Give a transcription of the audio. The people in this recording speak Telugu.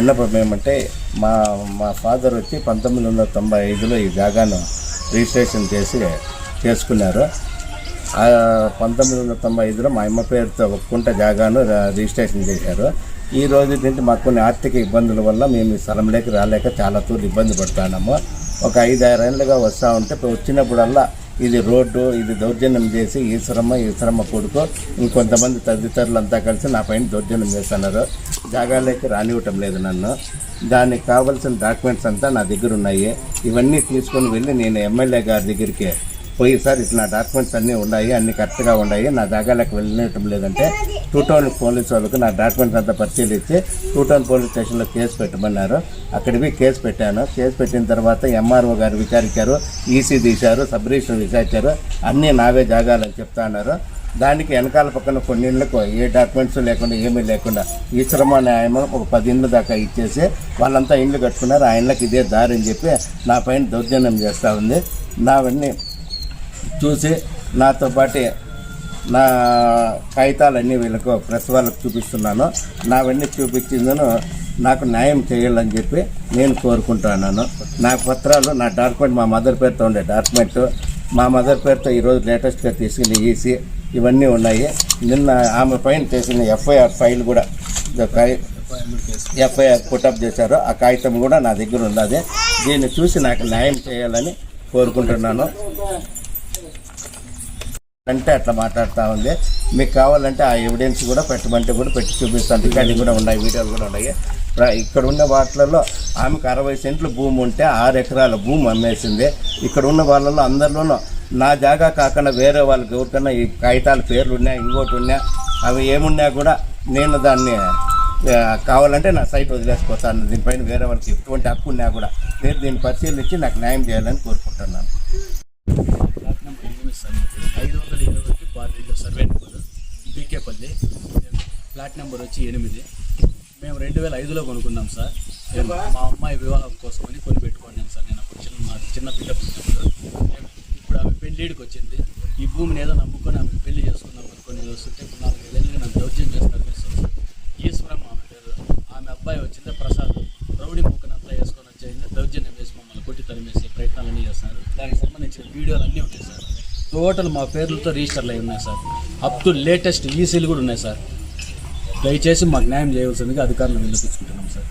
విన్నపం ఏమంటే మా మా ఫాదర్ వచ్చి పంతొమ్మిది వందల తొంభై ఐదులో ఈ జాగాను రిజిస్ట్రేషన్ చేసి చేసుకున్నారు. పంతొమ్మిది వందల తొంభై ఐదులో మా అమ్మ పేరుతో ఒక జాగాను రిజిస్ట్రేషన్ చేశారు. ఈ రోజు నుంచి మాకు కొన్ని ఆర్థిక ఇబ్బందుల వల్ల మేము ఈ స్థలంలోకి రాలేక చాలా తూర్లు ఇబ్బంది పడుతున్నాము. ఒక ఐదు ఆరు ఏళ్ళుగా వస్తూ ఉంటే వచ్చినప్పుడల్లా ఇది రోడ్డు ఇది దౌర్జన్యం చేసి ఈశ్వరమ్మ ఈశ్వరమ్మ కొడుకు. ఇంకొంతమంది తదితరులంతా కలిసి నా పైన దౌర్జన్యం చేస్తున్నారు. జాగాలోకి రానివ్వటం లేదు నన్ను. దానికి కావాల్సిన డాక్యుమెంట్స్ అంతా నా దగ్గర ఉన్నాయి. ఇవన్నీ తీసుకొని వెళ్ళి నేను ఎమ్మెల్యే గారి దగ్గరికి పోయి సార్ ఇట్లా నా డాక్యుమెంట్స్ అన్నీ ఉన్నాయి అన్నీ కరెక్ట్గా ఉన్నాయి. నా జాగాలకు వెళ్ళటం లేదంటే టూ టౌన్ పోలీస్ వాళ్ళకు నా డాక్యుమెంట్స్ అంతా పరిశీలించి టూ టౌన్ పోలీస్ స్టేషన్లో కేసు పెట్టమన్నారు. అక్కడికి కేసు పెట్టాను. కేసు పెట్టిన తర్వాత ఎంఆర్ఓ గారు విచారించారు ఈసీ తీశారు సబ్ రిజిస్టర్ విచారించారు. అన్నీ నావే జాగాలని చెప్తా అన్నారు. దానికి వెనకాల పక్కన కొన్ని ఇళ్ళకు ఏ డాక్యుమెంట్స్ లేకుండా ఏమీ లేకుండా ఈశ్వరమ్మ న్యాయం ఒక పది ఇండ్లు దాకా ఇచ్చేసి వాళ్ళంతా ఇండ్లు కట్టుకున్నారు. ఆ ఇళ్ళకి ఇదే దారి అని చెప్పి నా పైన దౌర్జన్యం చేస్తూ ఉంది. నావన్నీ చూసి నాతో పాటు నా కాగితాలన్నీ వీళ్ళకు ప్రెస్ వాళ్ళకు చూపిస్తున్నాను. నావన్నీ చూపించిందను నాకు న్యాయం చేయాలని చెప్పి నేను కోరుకుంటున్నాను. నా పత్రాలు నా డాక్యుమెంట్ మా మదర్ పేరుతో ఉండే డాక్యుమెంట్ మా మదర్ పేరుతో ఈరోజు లేటెస్ట్గా తీసుకుని ఈసీ ఇవన్నీ ఉన్నాయి. నిన్న ఆమె పైన చేసిన ఎఫ్ఐఆర్ ఫైల్ కూడా ఎఫ్ఐఆర్ పుటప్ చేశారు. ఆ కాగితం కూడా నా దగ్గర ఉన్నది. దీన్ని చూసి నాకు న్యాయం చేయాలని కోరుకుంటున్నాను. అంటే అట్లా మాట్లాడుతూ ఉంది. మీకు కావాలంటే ఆ ఎవిడెన్స్ కూడా పెట్టమంటే కూడా పెట్టి చూపిస్తాను. రికార్డింగ్ కూడా ఉన్నాయి వీడియోలు కూడా ఉన్నాయి. ఇక్కడ ఉన్న వాటిలలో ఆమెకు అరవై సెంట్లు భూమి ఉంటే ఆరు ఎకరాల భూమి అమ్మేసింది. ఇక్కడ ఉన్న వాళ్ళలో అందరిలోనూ నా జాగా కాకుండా వేరే వాళ్ళకి ఎవరికన్నా ఈ కాగితాల పేర్లు ఉన్నాయి ఇంకోటి ఉన్నా అవి ఏమున్నా కూడా నేను దాన్ని కావాలంటే నా సైట్ వదిలేసిపోతాను. దీనిపైన వేరే వాళ్ళకి ఎటువంటి హక్కు ఉన్నా కూడా మీరు దీన్ని పరిశీలించి నాకు న్యాయం చేయాలని కోరుకుంటున్నాను. ప్లాట్ నెంబర్ వచ్చి ఎనిమిది. మేము రెండు వేల ఐదులో కొనుక్కున్నాం సార్. మా అమ్మాయి వివాహం కోసమని కొని పెట్టుకున్నాను సార్. నేను అప్పుడు చిన్న మా చిన్న పిల్ల పుట్టినప్పుడు ఇప్పుడు ఆమె పెళ్ళిడికి వచ్చింది. ఈ భూమిని ఏదో నమ్ముకొని ఆమె పెళ్ళి చేసుకుందాం అనుకుని వస్తుంటే ఇప్పుడు నాలుగు ఏళ్ళుగా నన్ను దౌర్జన్యం చేస్తారు సార్. ఈశ్వరం ఆమె పేరు. ఆమె అబ్బాయి వచ్చిందే ప్రసాద్. రౌడీ ముక్కనంతా వేసుకొని వచ్చేది దౌర్జన్యం వేసి మమ్మల్ని కొట్టి తరిమేసే ప్రయత్నాలన్నీ చేస్తున్నారు. దానికి సంబంధించిన వీడియోలు అన్నీ ఉంటాయి సార్. టోటల్ మా పేర్లతో రిజిస్టర్లు అయి ఉన్నాయి సార్. అప్ టు లేటెస్ట్ ఈసీలు కూడా ఉన్నాయి సార్. దయచేసి మాకు న్యాయం చేయవలసిందిగా అధికారులను విన్నపించుకుంటున్నాం సార్.